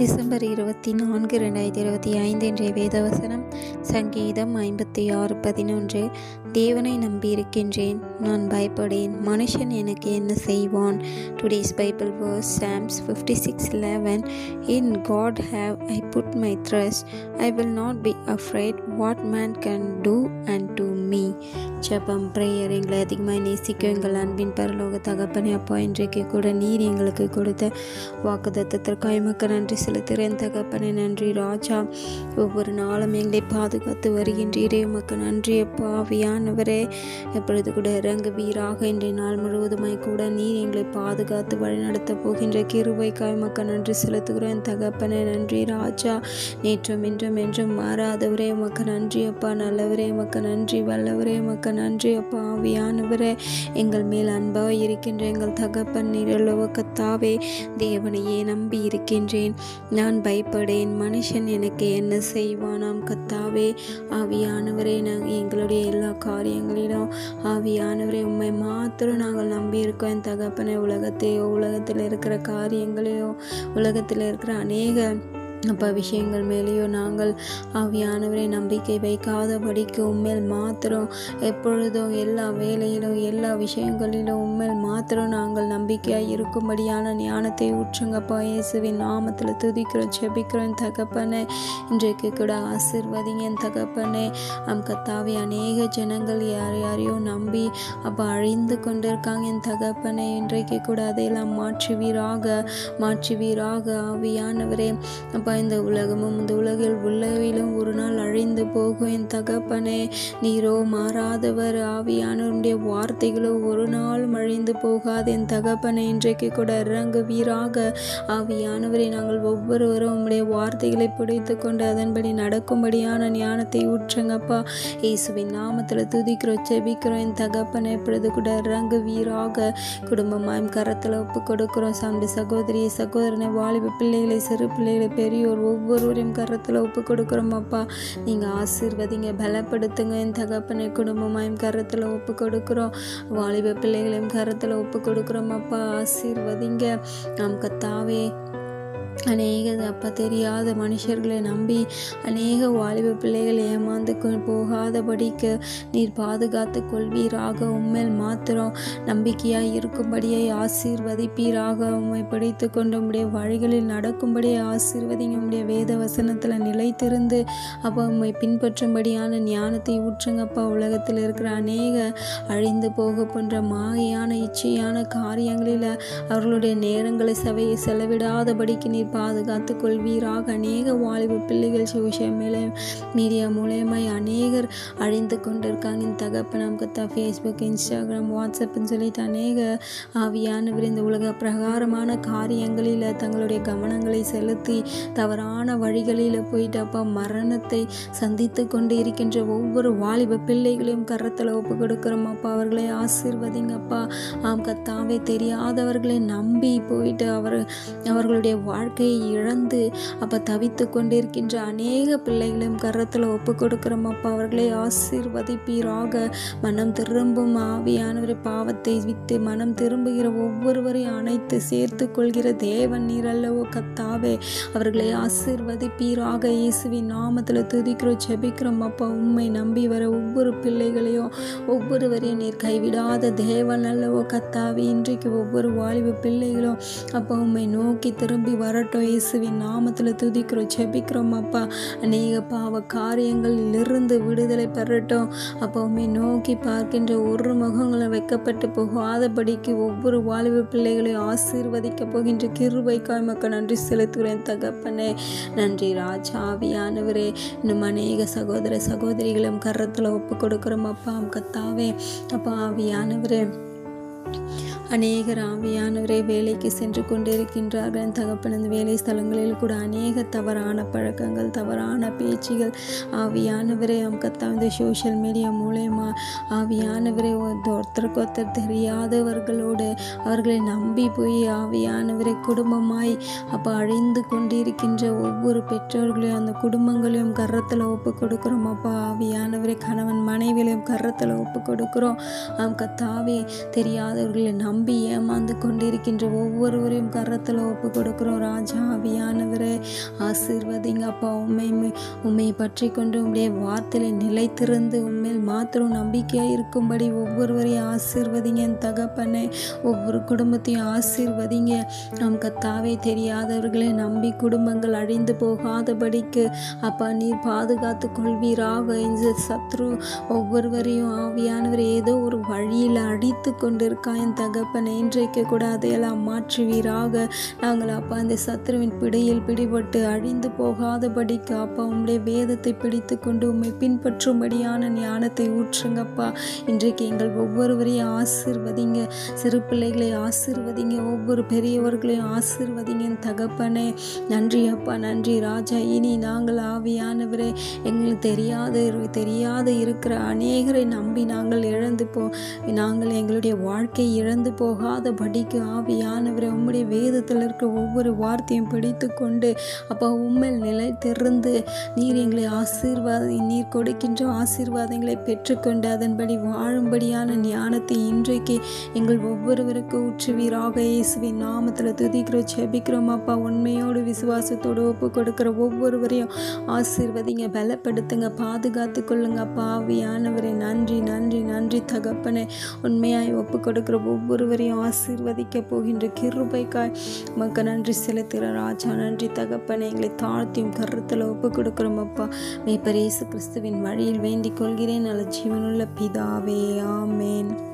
December இருபத்தி நான்கு ரெண்டாயிரத்தி இருபத்தி ஐந்து இன்றைய வேதவசனம். சங்கீதம் ஐம்பத்தி ஆறு பதினொன்று. தேவனை நம்பியிருக்கின்றேன் நான் பயப்படேன். மனுஷன் எனக்கு என்ன செய்வான்? Today's Bible verse Psalms fifty six eleven in God have I put my trust I will not be afraid what man can do and to me ஜபம் ப்ரேயர் எங்களை அதிகமாக நேசிக்கும் எங்கள் அன்பின் பரலோக தகப்பனே அப்பா இன்றைக்கு கூட நீர் எங்களுக்கு கொடுத்த வாக்குதத்தத்திற்காக எமக்கு நன்றி செலுத்துகிறேன். தகப்பனே நன்றி ராஜா. ஒவ்வொரு நாளும் எங்களை பார்த்து பாதுகாத்து வருகின்றீரே. உமக்கு நன்றி அப்பா ஆவியானவரே. எப்பொழுது கூட இறங்குவீராக. இன்றைய நாள் முழுவதுமாய் கூட நீர் எங்களை பாதுகாத்து வழிநடத்த போகின்ற கிருபைக்காய் உமக்கு நன்றி செலுத்துகிறேன் தகப்பனே நன்றி ராஜா. நேற்றும் இன்றும் என்றும் மாறாதவரே. உமக்கு நன்றி அப்பா நல்லவரே. உமக்கு நன்றி வல்லவரே. உமக்கு நன்றி அப்பா ஆவியானவரே. எங்கள் மேல் அன்பாக இருக்கின்ற எங்கள் தகப்பன் நிரலவ கத்தாவே தேவனையே நம்பி இருக்கின்றேன். நான் பயப்படேன். மனுஷன் எனக்கு என்ன செய்வானாம்? கத்தாவே. ஆவியானவரே நாங்கள் எங்களுடைய எல்லா காரியங்களிலும் ஆவியானவரே உண்மை மாத்திரம் நாங்கள் நம்பி இருக்கோம் என் தகப்பனை உலகத்தையோ உலகத்தில் இருக்கிற காரியங்களையோ உலகத்தில் இருக்கிற அநேக அப்பா விஷயங்கள் மேலேயோ நாங்கள் ஆவியானவரை நம்பிக்கை வைக்காதபடிக்கு உண்மையில் மாத்திரம் எப்பொழுதும் எல்லா வேலையிலும் எல்லா விஷயங்களிலும் உண்மையில் மாத்திரம் நாங்கள் நம்பிக்கையாக இருக்கும்படியான ஞானத்தை ஊற்றுங்கப்பா. இயேசுவின் நாமத்தில் துதிக்கிறோம் செபிக்கிறோம் தகப்பனே. இன்றைக்கு கூட ஆசிர்வதிங்க என் தகப்பனே. அம் கத்தாவி அநேக ஜனங்கள் யார் யாரையோ நம்பி அப்போ அழிந்து கொண்டிருக்காங்க என் தகப்பனே. இன்றைக்கு கூட அதையெல்லாம் மாற்றுவீராக மாற்றுவீராக ஆவியானவரே. அப்போ இந்த உலகமும் இந்த உலகில் உள்ளவிலும் ஒரு நாள் அழிந்து போகும். என் தகப்பனே நீரோ மாறாதவர் ஆவியானவருடைய வார்த்தைகளோ ஒரு நாள் அழிந்து போகாது. என் தகப்பனே இன்றைக்கு கூட இறங்குவீராக. ஆவியானவரை நாங்கள் ஒவ்வொருவரும் உம்முடைய வார்த்தைகளை பிடித்து கொண்டு அதன்படி நடக்கும்படியான ஞானத்தை ஊற்றுங்கப்பா. இயேசுவின் நாமத்தில் துதிக்கிறோம் செபிக்கிறோம். என் தகப்பனை இப்பொழுது கூட இறங்குவீராக. குடும்பமாயும் கரத்தில் ஒப்பு கொடுக்கிறோம் சாமி சகோதரி சகோதரனை வாலிப பிள்ளைகளை சிறு பிள்ளைகளை பெரியோர் ஒவ்வொருவரையும் கரத்தில் ஒப்பு கொடுக்குறோம் அப்பா. நீங்கள் ஆசீர்வதிங்க பலப்படுத்துங்க. என் தகப்பனை குடும்பமாயும் கரத்தில் ஒப்பு கொடுக்குறோம். வாலிப பிள்ளைகளையும் கரத்தில் ஒப்பு கொடுக்குறோம் அப்பா. ஆசீர்வதிங்க. நாம் கத்தாவே அநேக அப்பா தெரியாத மனுஷர்களை நம்பி அநேக வாலிப பிள்ளைகள் ஏமாந்து போகாதபடிக்கு நீர் பாதுகாத்து கொள்வீராக. உண்மையில் மாத்திரம் நம்பிக்கையாக இருக்கும்படியை ஆசீர்வதிப்பீராக. உண்மை பிடித்து கொண்டு உம்முடைய வழிகளில் நடக்கும்படியே ஆசீர்வதிங்க. உம்முடைய வேத வசனத்தில் நிலைத்திருந்து அப்போ உம்மை பின்பற்றும்படியான ஞானத்தை ஊற்றுங்கப்பா உலகத்தில் இருக்கிற அநேக அழிந்து போக போன்ற மாயான இச்சையான காரியங்களில் அவர்களுடைய நேரங்களை சபையை செலவிடாதபடிக்கு நீர் பாதுகாத்து கொள்வீராக. அநேக வாலிப பிள்ளைகள் சோசியல் மீடியா மீடியா மூலயமாய் அநேகர் அழிந்து கொண்டிருக்காங்க. இந்த தகப்பனம் கத்தா ஃபேஸ்புக் இன்ஸ்டாகிராம் வாட்ஸ்அப்னு சொல்லிட்டு அநேக ஆவியானவர் இந்த உலக பிரகாரமான காரியங்களில் தங்களுடைய கவனங்களை செலுத்தி தவறான வழிகளில் போயிட்டு அப்பா மரணத்தை சந்தித்து கொண்டு இருக்கின்ற ஒவ்வொரு வாலிப பிள்ளைகளையும் கரத்தில் ஒப்பு கொடுக்குறோம். அப்பா அவர்களை ஆசீர்வதிங்கப்பா ஆம் கத்தாவே தெரியாதவர்களை நம்பி போயிட்டு அவர் அவர்களுடைய வாழ்க்கை வாழ்க்கையை இழந்து அப்போ தவித்து கொண்டிருக்கின்ற அநேக பிள்ளைகளையும் கரத்தில் ஒப்பு கொடுக்குறோம். அப்பா அவர்களை ஆசீர்வதிப்பீராக. மனம் திரும்பும் ஆவியானவரை பாவத்தை விட்டு மனம் திரும்புகிற ஒவ்வொருவரையும் அணைத்து சேர்த்து கொள்கிற தேவன் நீர் அல்லவோ கத்தாவே அவர்களை ஆசீர்வதிப்பீராக. இயேசுவின் நாமத்தில் துதிக்கிறோம் செபிக்கிறோம் அப்பா உண்மை நம்பி வர ஒவ்வொரு பிள்ளைகளையும் ஒவ்வொருவரையும் நீர் கைவிடாத தேவன் அல்லவோ கத்தாவே இன்றைக்கு ஒவ்வொரு வாலிப பிள்ளைகளும் அப்பா உண்மை நோக்கி திரும்பி வர வரட்டும் இயேசுவின் நாமத்தில் துதிக்கிறோம் செபிக்கிறோம் அப்பா. அநேக பாவ காரியங்களிலிருந்து விடுதலை பெறட்டும். அப்போ உண்மை நோக்கி பார்க்கின்ற ஒரு முகங்களும் வைக்கப்பட்டு போகாதபடிக்கு ஒவ்வொரு வாலிப பிள்ளைகளையும் ஆசீர்வதிக்க போகின்ற கிருபைக்காய் மக்கள் நன்றி செலுத்துகிறேன் தகப்பனே. நன்றி ராஜா ஆவியானவரே. இன்னும் அநேக சகோதர சகோதரிகளும் கரத்தில் ஒப்பு கொடுக்குறோம் அப்பா கத்தாவே. அப்பா ஆவியானவரே. அநேகர் ஆவியானவரே வேலைக்கு சென்று கொண்டிருக்கின்றார்கள். என் தகப்பன் அந்த வேலை ஸ்தலங்களில் கூட அநேக தவறான பழக்கங்கள் தவறான பேச்சுகள். ஆவியானவரே கத்தா வந்து சோஷியல் மீடியா மூலயமா ஆவியானவரே ஒருத்தருக்கு ஒருத்தர் தெரியாதவர்களோடு அவர்களை நம்பி போய் ஆவியானவரை குடும்பமாய் அப்போ அழிந்து கொண்டிருக்கின்ற ஒவ்வொரு பெற்றோர்களையும் அந்த குடும்பங்களையும் கரத்தில் ஒப்பு கொடுக்குறோம். அப்பா ஆவியானவரை கணவன் மனைவிலையும் கரத்தில் ஒப்பு கொடுக்குறோம். அவங்க கத்தாவி தெரியாத அவர்களை நம்பி ஏமாந்து கொண்டிருக்கின்ற ஒவ்வொருவரையும் கரத்தில் ஒப்பு கொடுக்குறோம். ராஜா ஆவியானவரே ஆசீர்வதிங்க அப்பா. உண்மை உண்மை பற்றி கொண்டு உம்முடைய வார்த்தையில நிலைத்திருந்து உண்மையில் மாத்திரம் நம்பிக்கையாக இருக்கும்படி ஒவ்வொருவரையும் ஆசீர்வதிங்க. என் தகப்பனே ஒவ்வொரு குடும்பத்தையும் ஆசீர்வதிங்க. நம் கத்தாவே தெரியாதவர்களை நம்பி குடும்பங்கள் அழிந்து போகாதபடிக்கு அப்பா நீர் பாதுகாத்து கொள்வீராக. இந்த சத்ரு ஒவ்வொருவரையும் ஆவியானவர் ஏதோ ஒரு வழியில் அடித்து கொண்டிருக்க என் தகப்பனை இன்றைக்கு கூட அதையெல்லாம் மாற்றுவீராக. நாங்கள் அப்பா அந்த சத்ருவின் பிடியில் பிடிபட்டு அழிந்து போகாதபடிக்கு அப்பா உம்முடைய வேதத்தை பிடித்து கொண்டு உம்மை பின்பற்றும்படியான ஞானத்தை ஊற்றுங்கப்பா. இன்றைக்கு எங்கள் ஒவ்வொருவரையும் ஆசிர்வதிங்க. சிறு பிள்ளைகளை ஆசிர்வதிங்க. ஒவ்வொரு பெரியவர்களையும் ஆசிர்வதிங்க என் தகப்பனே. நன்றி அப்பா நன்றி ராஜா. இனி நாங்கள் ஆவியானவரே. எங்களுக்கு தெரியாத தெரியாத இருக்கிற அநேகரை நம்பி நாங்கள் இழந்து போ நாங்கள் எங்களுடைய வாழ்க்கை இழந்து போகாத படிக்கு ஆவியானவரை உம்முடைய வேதத்தில் இருக்கிற ஒவ்வொரு வார்த்தையும் பிடித்து கொண்டு அப்பா நிலை திறந்து நீர் எங்களை ஆசீர்வாதம் நீர் கொடுக்கின்ற ஆசீர்வாதங்களை பெற்றுக்கொண்டு அதன்படி வாழும்படியான ஞானத்தை இன்றைக்கு எங்கள் ஒவ்வொருவருக்கு ஊற்றுவீராக. இயேசுவின் நாமத்தில் துதிக்கிறோம் செபிக்கிறோம் அப்பா உண்மையோடு விசுவாசத்தோடு ஒப்பு கொடுக்கிற ஒவ்வொருவரையும் ஆசீர்வதிங்க பலப்படுத்துங்க பாதுகாத்து கொள்ளுங்க. அப்பா ஆவியானவரை நன்றி நன்றி நன்றி தகப்பனை. உண்மையாய் ஒப்பு கொடு கொடுக்கிற ஒவ்வொருவரையும் ஆசீர்வதிக்க போகின்ற கிருபைக்காய். உமக்கு நன்றி செலுத்துகிற ராஜா நன்றி தகப்பனை எங்களை தாழ்த்தியும் கருத்தில் ஒப்பு கொடுக்குறோம் அப்பா. மேய்ப்பர் இயேசு கிறிஸ்துவின் வழியில் வேண்டிக் கொள்கிறேன். நல்ல ஜீவனுள்ள பிதாவே ஆமேன்.